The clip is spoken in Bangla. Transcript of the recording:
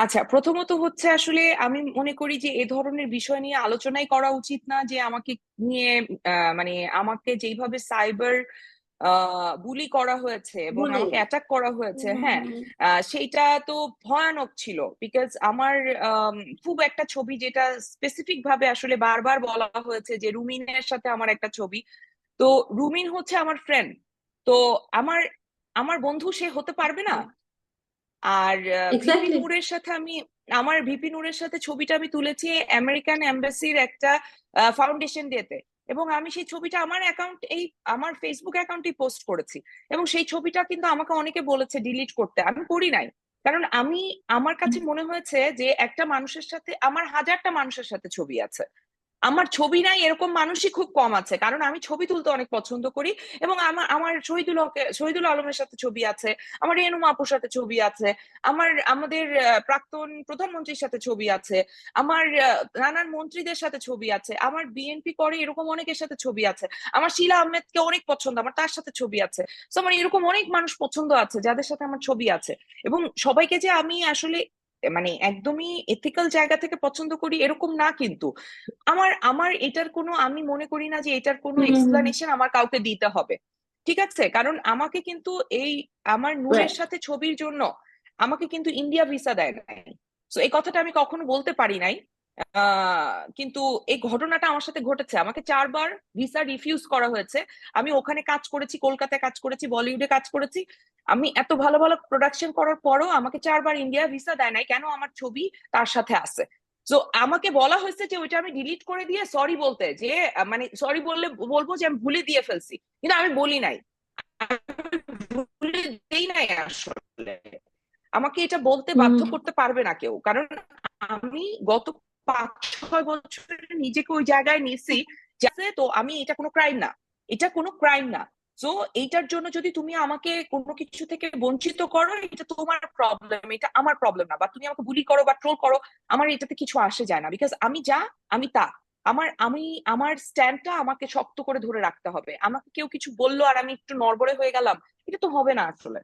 আচ্ছা প্রথমত হচ্ছে আসলে আমি মনে করি যে এ ধরনের বিষয় নিয়ে আলোচনাই করা উচিত না যে আমাকে নিয়ে মানে আমাকে যেইভাবে সাইবার বুলি করা হয়েছে এবং আমাকে অ্যাটাক করা হয়েছে হ্যাঁ সেইটা তো ভয়ানক ছিল বিকজ আমার আম, খুব একটা ছবি যেটা স্পেসিফিক ভাবে আসলে বারবার বলা হয়েছে যে রুমিনের সাথে আমার একটা ছবি। তো রুমিন হচ্ছে আমার ফ্রেন্ড তো আমার আমার বন্ধু সে হতে পারবে না? আর ভিপি নূরের সাথে আমি আমার ভিপি নূরের সাথে ছবিটা আমি তুলেছি আমেরিকান এম্বাসির একটা ফাউন্ডেশন ডেতে এবং আমি সেই ছবিটা আমার অ্যাকাউন্ট এই আমার ফেসবুক অ্যাকাউন্টে পোস্ট করেছি। এবং সেই ছবিটা কিন্তু আমাকে অনেকে বলেছে ডিলিট করতে। আমি করি নাই। কারণ আমি আমার কাছে মনে হয়েছে যে একটা মানুষের সাথে আমার হাজারটা মানুষের সাথে ছবি আছে। আমার ছবি নাই, এরকম মানুষই খুব কম আছে। কারণ আমি ছবি তুলতে অনেক পছন্দ করি এবং আমার আমার শহীদুল শহীদুল আলমের সাথে ছবি আছে, আমার রেনুমা আপুর সাথে ছবি আছে, আমার, আমাদের প্রাক্তন প্রধানমন্ত্রীর সাথে ছবি আছে, আমার নানান মন্ত্রীদের সাথে ছবি আছে, আমার বিএনপি করে এরকম অনেকের সাথে ছবি আছে, আমার শিলা আহমেদকে অনেক পছন্দ, আমার তার সাথে ছবি আছে। তো আমার এরকম অনেক মানুষ পছন্দ আছে যাদের সাথে আমার ছবি আছে এবং সবাইকে যে আমি আসলে মানে একদমই এথিক্যাল জায়গা থেকে পছন্দ করি এরকম না কিন্তু। আমার আমার এটার কোনো আমি মনে করি না যে এটার কোনো। এক্সপ্লানেশন আমার কাউকে দিতে হবে। ঠিক আছে? কারণ আমাকে কিন্তু এই আমার নূরের সাথে ছবির জন্য আমাকে কিন্তু ইন্ডিয়া ভিসা দেয় নাই। তো এই কথাটা আমি কখনো বলতে পারি নাই। কিন্তু এই ঘটনাটা আমার সাথে ঘটেছে। আমাকে চারবার ভিসা রিফিউজ করা হয়েছে। আমি ওখানে কাজ করেছি কলকাতায় কাজ করেছি বলিউডে কাজ করেছি। আমি এত ভালো ভালো প্রোডাকশন করার পরও আমাকে চারবার ইন্ডিয়া ভিসা দেয় নাই। কেন আমার ছবি তার সাথে আছে? তো আমাকে বলা হয়েছে যে ওইটা আমি ডিলিট করে দিয়ে সরি বলতে যে মানে সরি বললে বলব যে আমি ভুলে দিয়ে ফেলছি। কিন্তু আমি বলি নাই। ভুলে দেই নাই আসলে। আমাকে এটা বলতে বাধ্য করতে পারবে না কেউ। কারণ আমি গত পাঁচ ছয় বছর নিজেকে ওই জায়গায় নিয়েছি যাতে তো আমি এটা কোনো ক্রাইম না। এটা কোনো ক্রাইম না। তো এইটার জন্য যদি তুমি আমাকে কোনো কিছু থেকে বঞ্চিত করো, এটা তোমার প্রবলেম এটা আমার প্রবলেম না। বা তুমি আমাকে বুলি করো বা ট্রোল করো, আমার এটাতে কিছু আসে যায় না। বিকজ আমি যা, আমি তা। আমার, আমি, আমার স্ট্যান্ডটা আমাকে শক্ত করে ধরে রাখতে হবে। আমাকে কেউ কিছু বলল আর আমি একটু নড়বড়ে হয়ে গেলাম, এটা তো হবে না আসলে।